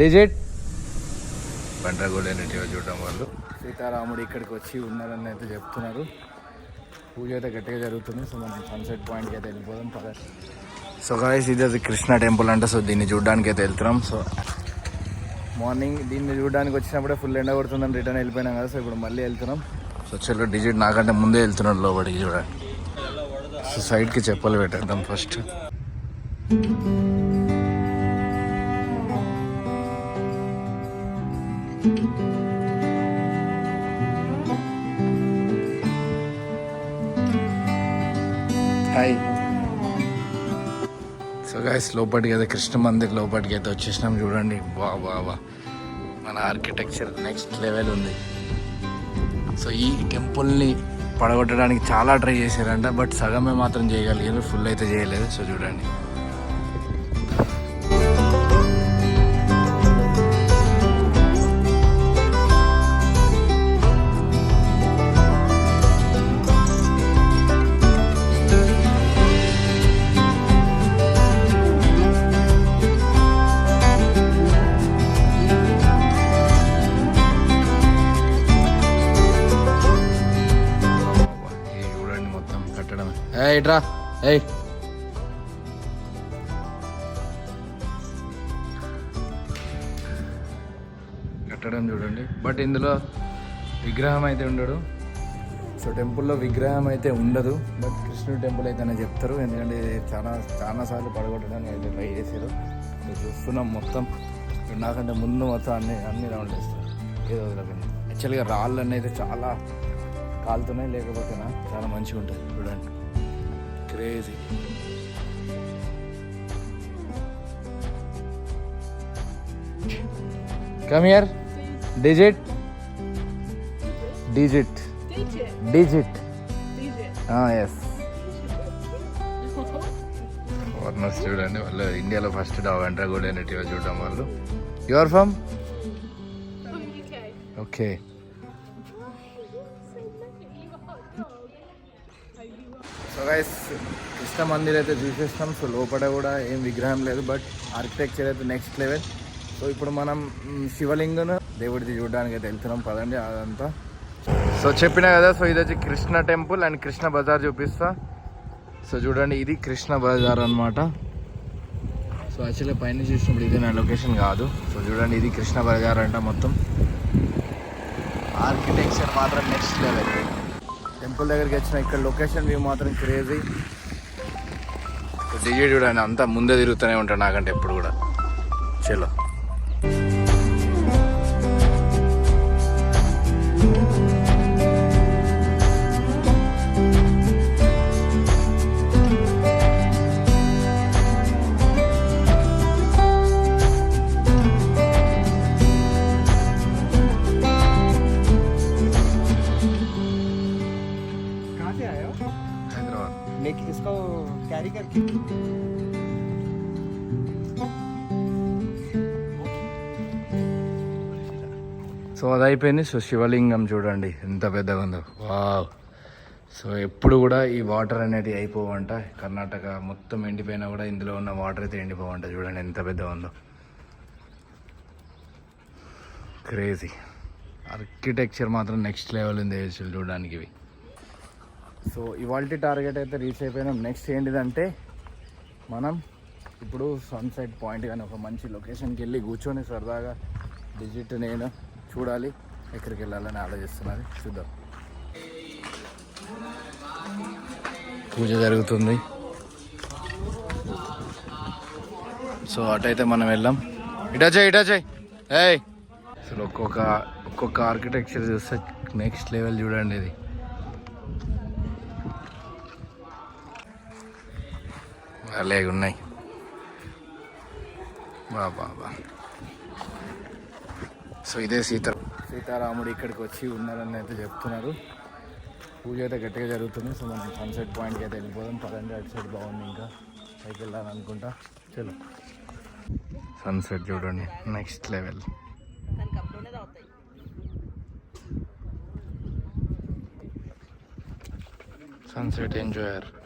Digit బండ్రగూడెన్ చూడడం వాళ్ళు. సీతారాముడు ఇక్కడికి వచ్చి ఉన్నారని అయితే చెప్తున్నారు. పూజ అయితే గట్టిగా జరుగుతుంది. సో మనం సన్సెట్ పాయింట్కి అయితే వెళ్ళిపోదాం. పద. సో గాయస్ ఇది అది కృష్ణ టెంపుల్ అంటే. సో దీన్ని చూడడానికి అయితే వెళ్తున్నాం. సో మార్నింగ్ దీన్ని చూడడానికి వచ్చినప్పుడే ఫుల్ ఎండ కొడుతుందని రిటర్న్ వెళ్ళిపోయినాం కదా. సో ఇప్పుడు మళ్ళీ వెళ్తున్నాం. సో చలో డిజిట్ నాకంటే ముందే వెళ్తున్నాడు లోపలికి చూడండి. సో సైడ్కి చెప్పలు పెట్టేద్దాం ఫస్ట్ హాయ్ సో గాయస్ లోపలికి అయితే కృష్ణ మందిర్ లోపలికి అయితే వచ్చేసినాం చూడండి. వా వా వా. మన ఆర్కిటెక్చర్ నెక్స్ట్ లెవెల్ ఉంది. సో ఈ టెంపుల్ని పడగొట్టడానికి చాలా ట్రై చేశారంట బట్ సగమే మాత్రం చేయగలిగారు ఫుల్ అయితే చేయలేదు. సో చూడండి. ఇట్రా ఏయ్. కట్టడం చూడండి. బట్ ఇందులో విగ్రహం అయితే ఉండడు. సో టెంపుల్లో విగ్రహం అయితే ఉండదు. బట్ కృష్ణుడు టెంపుల్ అయితే అని చెప్తారు. ఎందుకంటే ఇది చాలా చాలా సార్లు పడగొట్టడానికి అయితే ట్రై చేశారు. చూస్తున్నాం మొత్తం. నాకంటే ముందు మొత్తం అన్ని అన్ని రౌండ్ వేస్తారు. ఏదో ఒక యాక్చువల్గా రాళ్ళు అనేది అయితే చాలా కాలుతున్నాయి లేకపోతే చాలా మంచిగా ఉంటుంది చూడండి. Crazy come here digit digit Digit. Digit Digit. Yes foreigners చూడండి వాళ్ళు ఇండియాలో ఫస్ట్ డాగ్ అంటారు కూడా చూడడం వాళ్ళు. Your from. Okay guys Krishna Mandir అయితే చూసేస్తాం. సో లోపల కూడా ఏం విగ్రహం లేదు బట్ ఆర్కిటెక్చర్ అయితే నెక్స్ట్ లెవెల్ సో ఇప్పుడు మనం శివలింగను దేవుడిది చూడడానికి అయితే వెళ్తున్నాం. పదండి అదంతా. సో చెప్పిన కదా సో ఇది వచ్చి కృష్ణ టెంపుల్ అండ్ కృష్ణ బజార్ చూపిస్తా. సో చూడండి ఇది కృష్ణ బజార్ అనమాట సో యాక్చువల్లీ పైన చూసినప్పుడు ఇది నా లొకేషన్ కాదు. సో చూడండి ఇది కృష్ణ బజార్ అంట మొత్తం. ఆర్కిటెక్చర్ మాత్రం నెక్స్ట్ లెవెల్ టెంపుల్ దగ్గరికి వచ్చిన ఇక్కడ లొకేషన్ వ్యూ మాత్రం క్రేజీ. డిజే చూడండి అంతా ముందే తిరుగుతూనే ఉంటాడు నాకంటే ఎప్పుడు కూడా. చలో. హైదరాబాద్ लेकिन इसको कैरी करके సో అది అయిపోయింది సో శివలింగం చూడండి ఎంత పెద్దగా ఉందో వావ్ సో ఎప్పుడు కూడా ఈ వాటర్ అనేది అయిపోవంట కర్ణాటక మొత్తం ఎండిపోయినా కూడా ఇందులో ఉన్న వాటర్ అయితే ఎండిపోవంట చూడండి ఎంత పెద్దగా ఉందో క్రేజీ ఆర్కిటెక్చర్ మాత్రం నెక్స్ట్ లెవెల్ ఉంది అసలు చూడడానికి ఇవి సో ఇవాల్టి టార్గెట్ అయితే రీచ్ అయిపోయినాం. నెక్స్ట్ ఏంటిదంటే మనం ఇప్పుడు సన్సెట్ పాయింట్ కానీ ఒక మంచి లొకేషన్కి వెళ్ళి కూర్చొని సరదాగా డిజిట్ నేను చూడాలి. ఎక్కడికి వెళ్ళాలని ఆలోచిస్తున్నది. చూద్దాం. పూజ జరుగుతుంది. సో అటైతే మనం వెళ్ళాం. ఇటా చేయి ఇటా చేయి. ఏయ్! అసలు ఒక్కొక్క ఒక్కొక్క ఆర్కిటెక్చర్ చూస్తే నెక్స్ట్ లెవెల్ చూడండి ఇది. అలాగే ఉన్నాయి. బా బా బా. సో ఇదే సీత సీతారాముడు ఇక్కడికి వచ్చి ఉన్నారని అయితే చెప్తున్నారు. పూజ అయితే గట్టిగా జరుగుతుంది. సో మనం సన్సెట్ పాయింట్కి అయితే వెళ్ళిపోదాం. పదండి అటు సైడ్ బాగుంది ఇంకా. పైకి వెళ్ళాలనుకుంటా చలో. సన్సెట్ చూడండి. Next level. Sunset enjoyer.